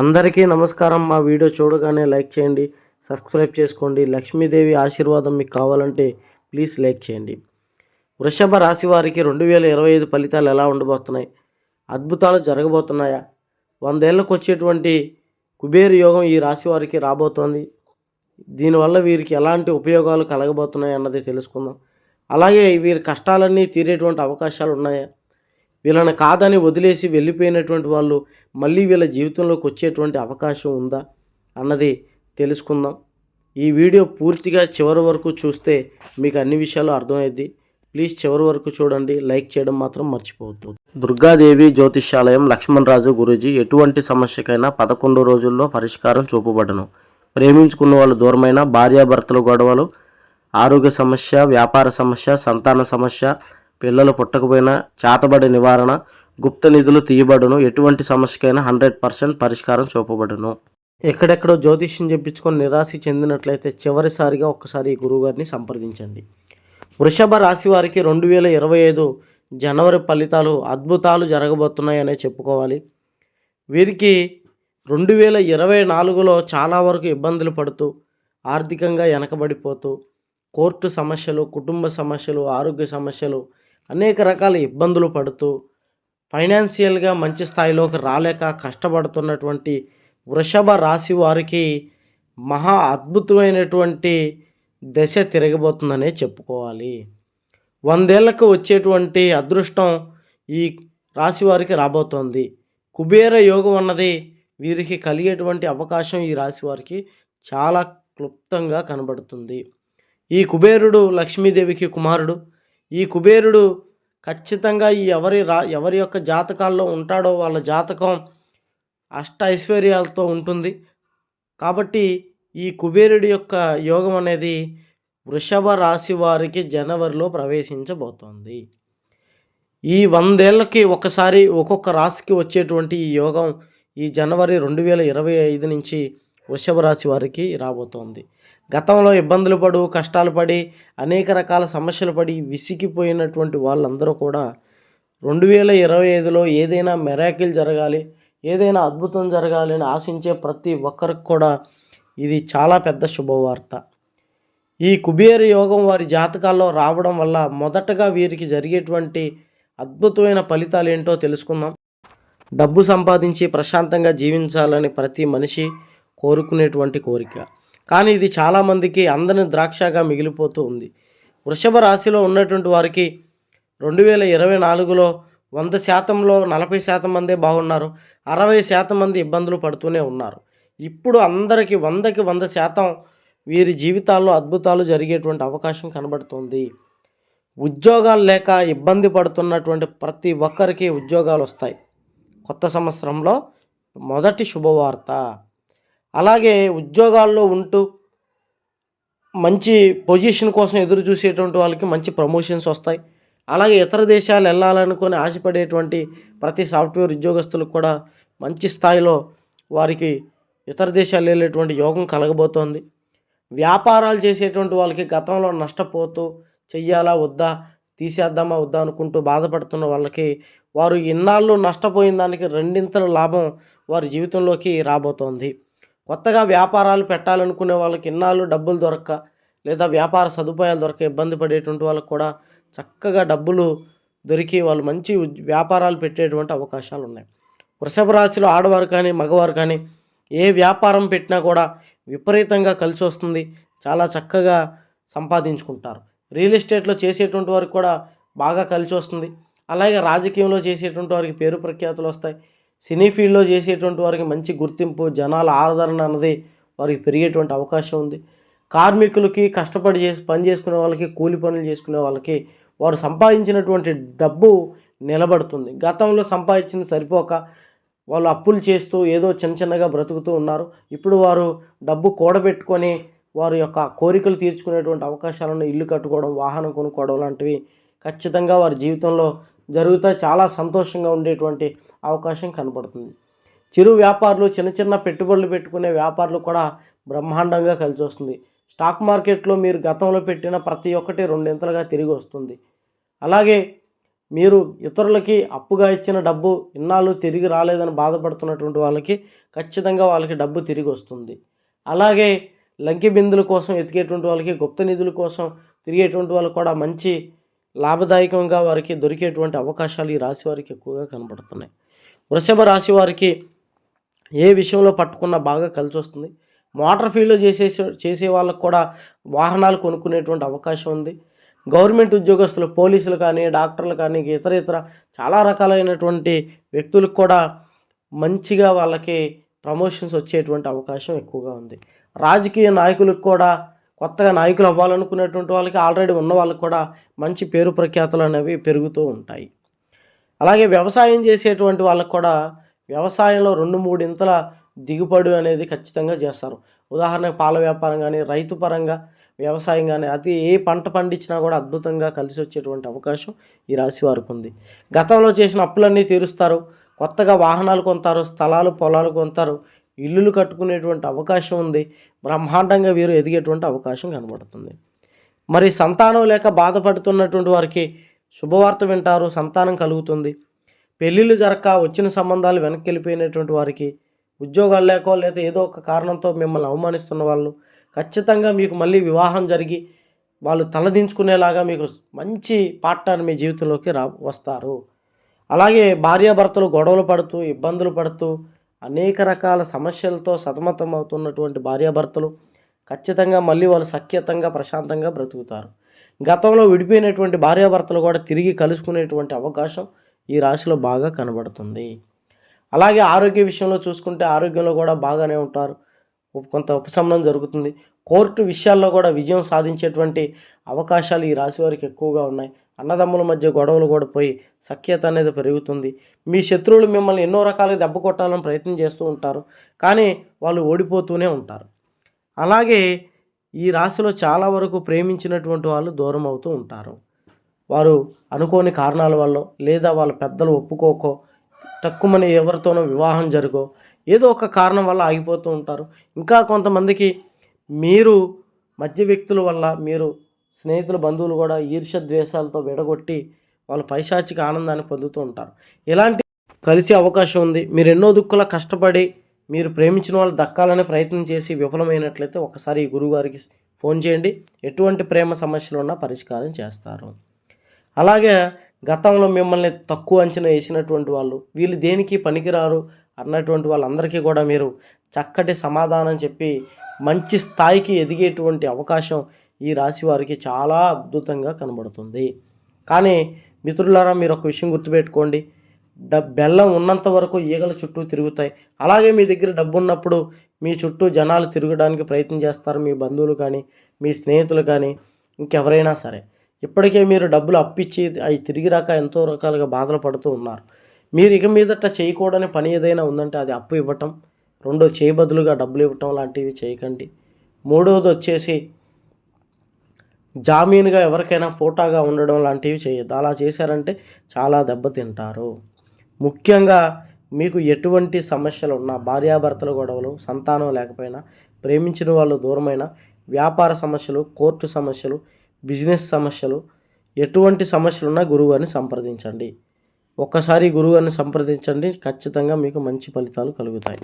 అందరికీ నమస్కారం. మా వీడియో చూడగానే లైక్ చేయండి సబ్స్క్రైబ్ చేసుకోండి. లక్ష్మీదేవి ఆశీర్వాదం మీకు కావాలంటే ప్లీజ్ లైక్ చేయండి. వృషభ రాశి వారికి రెండు వేల ఇరవై ఐదు ఫలితాలు ఎలా ఉండబోతున్నాయి? అద్భుతాలు జరగబోతున్నాయా? వందేళ్ళకు వచ్చేటువంటి కుబేర యోగం ఈ రాశి వారికి రాబోతోంది. దీనివల్ల వీరికి ఎలాంటి ఉపయోగాలు కలగబోతున్నాయి అన్నది తెలుసుకుందాం. అలాగే వీరి కష్టాలన్నీ తీరేటువంటి అవకాశాలు ఉన్నాయా? వీళ్ళని కాదని వదిలేసి వెళ్ళిపోయినటువంటి వాళ్ళు మళ్ళీ వీళ్ళ జీవితంలోకి వచ్చేటువంటి అవకాశం ఉందా అన్నది తెలుసుకుందాం. ఈ వీడియో పూర్తిగా చివరి వరకు చూస్తే మీకు అన్ని విషయాలు అర్థమైద్ది ప్లీజ్ చివరి వరకు చూడండి. లైక్ చేయడం మాత్రం మర్చిపోవద్దు. దుర్గాదేవి జ్యోతిష్యాలయం లక్ష్మణరాజు గురూజీ ఎటువంటి సమస్యకైనా పదకొండు రోజుల్లో పరిష్కారం చూపబడను. ప్రేమించుకున్న వాళ్ళు దూరమైన భార్యాభర్తల గొడవలు ఆరోగ్య సమస్య వ్యాపార సమస్య సంతాన సమస్య పిల్లలు పుట్టకపోయినా చేతబడి నివారణ గుప్త నిధులు తీయబడును ఎటువంటి సమస్యకైనా హండ్రెడ్ పర్సెంట్ పరిష్కారం చూపబడును. ఎక్కడెక్కడో జ్యోతిష్యం చెప్పించుకొని నిరాశ చెందినట్లయితే చివరిసారిగా ఒక్కసారి ఈ గురువుగారిని సంప్రదించండి. వృషభ రాశి వారికి రెండు వేల ఇరవై ఐదు జనవరి ఫలితాలు అద్భుతాలు జరగబోతున్నాయనే చెప్పుకోవాలి. వీరికి రెండు వేల ఇరవై నాలుగులో చాలా వరకు ఇబ్బందులు పడుతూ ఆర్థికంగా వెనకబడిపోతూ కోర్టు సమస్యలు కుటుంబ సమస్యలు ఆరోగ్య సమస్యలు అనేక రకాల ఇబ్బందులు పడుతూ ఫైనాన్షియల్గా మంచి స్థాయిలోకి రాలేక కష్టపడుతున్నటువంటి వృషభ రాశి వారికి మహా అద్భుతమైనటువంటి దశ తిరగబోతుందనే చెప్పుకోవాలి. వందేళ్ళకు వచ్చేటువంటి అదృష్టం ఈ రాశి వారికి రాబోతోంది. కుబేర యోగం అన్నది వీరికి కలిగేటువంటి అవకాశం ఈ రాశి వారికి చాలా క్లుప్తంగా కనబడుతుంది. ఈ కుబేరుడు లక్ష్మీదేవికి కుమారుడు. ఈ కుబేరుడు ఖచ్చితంగా ఈ ఎవరి రా ఎవరి యొక్క జాతకాల్లో ఉంటాడో వాళ్ళ జాతకం అష్ట ఐశ్వర్యాలతో ఉంటుంది. కాబట్టి ఈ కుబేరుడి యొక్క యోగం అనేది వృషభ రాశి వారికి జనవరిలో ప్రవేశించబోతోంది. ఈ వందేళ్ళకి ఒకసారి ఒక్కొక్క రాశికి వచ్చేటువంటి ఈ యోగం ఈ జనవరి రెండు వేల ఇరవై ఐదు నుంచి వృషభ రాశి వారికి రాబోతోంది. గతంలో ఇబ్బందులు పడు కష్టాలు పడి అనేక రకాల సమస్యలు పడి విసిగిపోయినటువంటి వాళ్ళందరూ కూడా రెండు వేల ఇరవై ఐదులో ఏదైనా మెరాకిల్ జరగాలి ఏదైనా అద్భుతం జరగాలి అని ఆశించే ప్రతి ఒక్కరికి కూడా ఇది చాలా పెద్ద శుభవార్త. ఈ కుబేర యోగం వారి జాతకాల్లో రావడం వల్ల మొదటగా వీరికి జరిగేటువంటి అద్భుతమైన ఫలితాలు ఏంటో తెలుసుకుందాం. డబ్బు సంపాదించి ప్రశాంతంగా జీవించాలని ప్రతి మనిషి కోరుకునేటువంటి కోరిక. కానీ ఇది చాలామందికి అందని ద్రాక్షగా మిగిలిపోతూ ఉంది. వృషభ రాశిలో ఉన్నటువంటి వారికి రెండు వేల ఇరవై నాలుగులో వంద శాతంలో నలభై శాతం మందే బాగున్నారు. అరవై శాతం మంది ఇబ్బందులు పడుతూనే ఉన్నారు. ఇప్పుడు అందరికీ వందకి వంద శాతం వీరి జీవితాల్లో అద్భుతాలు జరిగేటువంటి అవకాశం కనబడుతుంది. ఉద్యోగాలు లేక ఇబ్బంది పడుతున్నటువంటి ప్రతి ఒక్కరికి ఉద్యోగాలు వస్తాయి. కొత్త సంవత్సరంలో మొదటి శుభవార్త. అలాగే ఉద్యోగాల్లో ఉంటూ మంచి పొజిషన్ కోసం ఎదురు చూసేటువంటి వాళ్ళకి మంచి ప్రమోషన్స్ వస్తాయి. అలాగే ఇతర దేశాలు వెళ్ళాలనుకొని ఆశపడేటువంటి ప్రతి సాఫ్ట్వేర్ ఉద్యోగస్తులకు కూడా మంచి స్థాయిలో వారికి ఇతర దేశాలు వెళ్ళేటువంటి యోగం కలగబోతోంది. వ్యాపారాలు చేసేటువంటి వాళ్ళకి గతంలో నష్టపోతూ చెయ్యాలా వద్దా తీసేద్దామా వద్దా అనుకుంటూ బాధపడుతున్న వాళ్ళకి వారు ఇన్నాళ్ళు నష్టపోయిన దానికి రెండింతల లాభం వారి జీవితంలోకి రాబోతోంది. కొత్తగా వ్యాపారాలు పెట్టాలనుకునే వాళ్ళకి ఇన్నాళ్ళు డబ్బులు దొరక్క లేదా వ్యాపార సదుపాయాలు దొరక ఇబ్బంది పడేటువంటి వాళ్ళకు కూడా చక్కగా డబ్బులు దొరికి వాళ్ళు మంచి వ్యాపారాలు పెట్టేటువంటి అవకాశాలు ఉన్నాయి. వృషభ రాశిలో ఆడవారు కానీ మగవారు కానీ ఏ వ్యాపారం పెట్టినా కూడా విపరీతంగా కలిసి వస్తుంది. చాలా చక్కగా సంపాదించుకుంటారు. రియల్ ఎస్టేట్లో చేసేటువంటి వారికి కూడా బాగా కలిసి వస్తుంది. అలాగే రాజకీయంలో చేసేటువంటి వారికి పేరు ప్రఖ్యాతులు వస్తాయి. సినీ ఫీల్డ్లో చేసేటువంటి వారికి మంచి గుర్తింపు జనాల ఆదరణ అన్నది వారికి పెరిగేటువంటి అవకాశం ఉంది. కార్మికులకి కష్టపడి చేసి పని చేసుకునే వాళ్ళకి కూలి పనులు చేసుకునే వాళ్ళకి వారు సంపాదించినటువంటి డబ్బు నిలబడుతుంది. గతంలో సంపాదించింది సరిపోక వాళ్ళు అప్పులు చేస్తూ ఏదో చిన్న చిన్నగా బ్రతుకుతూ ఉన్నారు. ఇప్పుడు వారు డబ్బు కూడబెట్టుకొని వారి యొక్క కోరికలు తీర్చుకునేటువంటి అవకాశాలను ఇల్లు కట్టుకోవడం వాహనం కొనుక్కోవడం లాంటివి ఖచ్చితంగా వారి జీవితంలో జరుగుతా చాలా సంతోషంగా ఉండేటువంటి అవకాశం కనపడుతుంది చిరు వ్యాపారులు చిన్న చిన్న పెట్టుబడులు పెట్టుకునే వ్యాపారులు కూడా బ్రహ్మాండంగా కలిసి వస్తుంది. స్టాక్ మార్కెట్లో మీరు గతంలో పెట్టిన ప్రతి ఒక్కటి రెండింతలుగా తిరిగి వస్తుంది. అలాగే మీరు ఇతరులకి అప్పుగా ఇచ్చిన డబ్బు ఇన్నాళ్ళు తిరిగి రాలేదని బాధపడుతున్నటువంటి వాళ్ళకి ఖచ్చితంగా వాళ్ళకి డబ్బు తిరిగి వస్తుంది. అలాగే లంకి బిందుల కోసం ఎతికేటువంటి వాళ్ళకి గుప్త నిధుల కోసం తిరిగేటువంటి వాళ్ళకి కూడా మంచి లాభదాయకంగా వారికి దొరికేటువంటి అవకాశాలు ఈ రాశి వారికి ఎక్కువగా కనబడుతున్నాయి వృషభ రాశి వారికి ఏ విషయంలో పట్టుకున్నా బాగా కలిసి వస్తుంది. మోటార్ ఫీల్డ్లో చేసే చేసే వాళ్ళకు కూడా వాహనాలు కొనుక్కునేటువంటి అవకాశం ఉంది. గవర్నమెంట్ ఉద్యోగస్తులు పోలీసులు కానీ డాక్టర్లు కానీ ఇతర ఇతర చాలా రకాలైనటువంటి వ్యక్తులకు కూడా మంచిగా వాళ్ళకి ప్రమోషన్స్ వచ్చేటువంటి అవకాశం ఎక్కువగా ఉంది. రాజకీయ నాయకులకు కూడా కొత్తగా నాయకులు అవ్వాలనుకునేటువంటి వాళ్ళకి ఆల్రెడీ ఉన్న వాళ్ళకి కూడా మంచి పేరు ప్రఖ్యాతులు అనేవి పెరుగుతూ ఉంటాయి. అలాగే వ్యవసాయం చేసేటువంటి వాళ్ళకు కూడా వ్యవసాయంలో రెండు మూడింతల దిగుబడి అనేది ఖచ్చితంగా చేస్తారు. ఉదాహరణకు పాల వ్యాపారం కానీ రైతు పరంగా వ్యవసాయం కానీ అది ఏ పంట పండించినా కూడా అద్భుతంగా కలిసి వచ్చేటువంటి అవకాశం ఈ రాశి వారికి ఉంది. గతంలో చేసిన అప్పులన్నీ తీరుస్తారు. కొత్తగా వాహనాలు కొంటారు స్థలాలు పొలాలు కొంటారు ఇల్లులు కట్టుకునేటువంటి అవకాశం ఉంది. బ్రహ్మాండంగా వీరు ఎదిగేటువంటి అవకాశం కనబడుతుంది. మరి సంతానం లేక బాధపడుతున్నటువంటి వారికి శుభవార్త వింటారు సంతానం కలుగుతుంది. పెళ్ళిళ్ళు జరక్క వచ్చిన సంబంధాలు వెనక్కి వెళ్ళిపోయినటువంటి వారికి ఉద్యోగాలు లేకో లేదా ఏదో ఒక కారణంతో మిమ్మల్ని అవమానిస్తున్న వాళ్ళు ఖచ్చితంగా మీకు మళ్ళీ వివాహం జరిగి వాళ్ళు తలదించుకునేలాగా మీకు మంచి పార్ట్నర్ మీ జీవితంలోకి రా వస్తారు. అలాగే భార్యాభర్తలు గొడవలు పడుతూ ఇబ్బందులు పడుతూ అనేక రకాల సమస్యలతో సతమతం అవుతున్నటువంటి భార్యాభర్తలు ఖచ్చితంగా మళ్ళీ వాళ్ళు సఖ్యతంగా ప్రశాంతంగా బ్రతుకుతారు. గతంలో విడిపోయినటువంటి భార్యాభర్తలు కూడా తిరిగి కలుసుకునేటువంటి అవకాశం ఈ రాశిలో బాగా కనబడుతుంది. అలాగే ఆరోగ్య విషయంలో చూసుకుంటే ఆరోగ్యంలో కూడా బాగానే ఉంటారు. కొంత ఉపశమనం జరుగుతుంది. కోర్టు విషయాల్లో కూడా విజయం సాధించేటువంటి అవకాశాలు ఈ రాశి వారికి ఎక్కువగా ఉన్నాయి. అన్నదమ్ముల మధ్య గొడవలు కూడా పోయి సఖ్యత అనేది పెరుగుతుంది. మీ శత్రువులు మిమ్మల్ని ఎన్నో రకాలుగా దెబ్బ కొట్టాలని ప్రయత్నం చేస్తూ ఉంటారు. కానీ వాళ్ళు ఓడిపోతూనే ఉంటారు. అలాగే ఈ రాశిలో చాలా వరకు ప్రేమించినటువంటి వాళ్ళు దూరం అవుతూ ఉంటారు. వారు అనుకోని కారణాల వల్ల లేదా వాళ్ళ పెద్దలు ఒప్పుకోకో తక్కువని ఎవరితోనో వివాహం జరుగో ఏదో ఒక కారణం వల్ల ఆగిపోతూ ఉంటారు. ఇంకా కొంతమందికి మీరు మధ్య వ్యక్తుల వల్ల మీరు స్నేహితులు బంధువులు కూడా ఈర్ష్య ద్వేషాలతో విడగొట్టి వాళ్ళ పైశాచిక ఆనందాన్ని పొందుతూ ఉంటారు. ఇలాంటి కలిసే అవకాశం ఉంది. మీరు ఎన్నో దుక్కులా కష్టపడి మీరు ప్రేమించిన వాళ్ళు దక్కాలనే ప్రయత్నం చేసి విఫలమైనట్లయితే ఒకసారి ఈ గురువుగారికి ఫోన్ చేయండి. ఎటువంటి ప్రేమ సమస్యలు ఉన్నా పరిష్కారం చేస్తారు. అలాగే గతంలో మిమ్మల్ని తక్కువ అంచనా వేసినటువంటి వాళ్ళు వీళ్ళు దేనికి పనికిరారు అన్నటువంటి వాళ్ళందరికీ కూడా మీరు చక్కటి సమాధానం చెప్పి మంచి స్థాయికి ఎదిగేటువంటి అవకాశం ఈ రాశి వారికి చాలా అద్భుతంగా కనబడుతుంది. కానీ మిత్రులారా మీరు ఒక విషయం గుర్తుపెట్టుకోండి. డ బెల్లం ఉన్నంత వరకు ఈగల చుట్టూ తిరుగుతాయి. అలాగే మీ దగ్గర డబ్బు ఉన్నప్పుడు మీ చుట్టూ జనాలు తిరగడానికి ప్రయత్నం చేస్తారు. మీ బంధువులు కానీ మీ స్నేహితులు కానీ ఇంకెవరైనా సరే. ఇప్పటికే మీరు డబ్బులు అప్పిచ్చి అవి తిరిగి రాక ఎంతో రకాలుగా బాధలు పడుతూ ఉన్నారు. మీరు ఇక మీదట చేయకూడని పని ఏదైనా ఉందంటే అది అప్పు ఇవ్వటం రెండో చేయి బదులుగా డబ్బులు ఇవ్వటం లాంటివి చేయకండి. మూడవది వచ్చేసి జామీనుగా ఎవరికైనా పోటాగా ఉండడం లాంటివి చేయొద్దు. అలా చేశారంటే చాలా దెబ్బతింటారు. ముఖ్యంగా మీకు ఎటువంటి సమస్యలు ఉన్నా భార్యాభర్తల గొడవలు సంతానం లేకపోయినా ప్రేమించిన వాళ్ళు దూరమైన వ్యాపార సమస్యలు కోర్టు సమస్యలు బిజినెస్ సమస్యలు ఎటువంటి సమస్యలు ఉన్నా గురువుగారిని సంప్రదించండి. ఒక్కసారి గురువుగారిని సంప్రదించండి ఖచ్చితంగా మీకు మంచి ఫలితాలు కలుగుతాయి.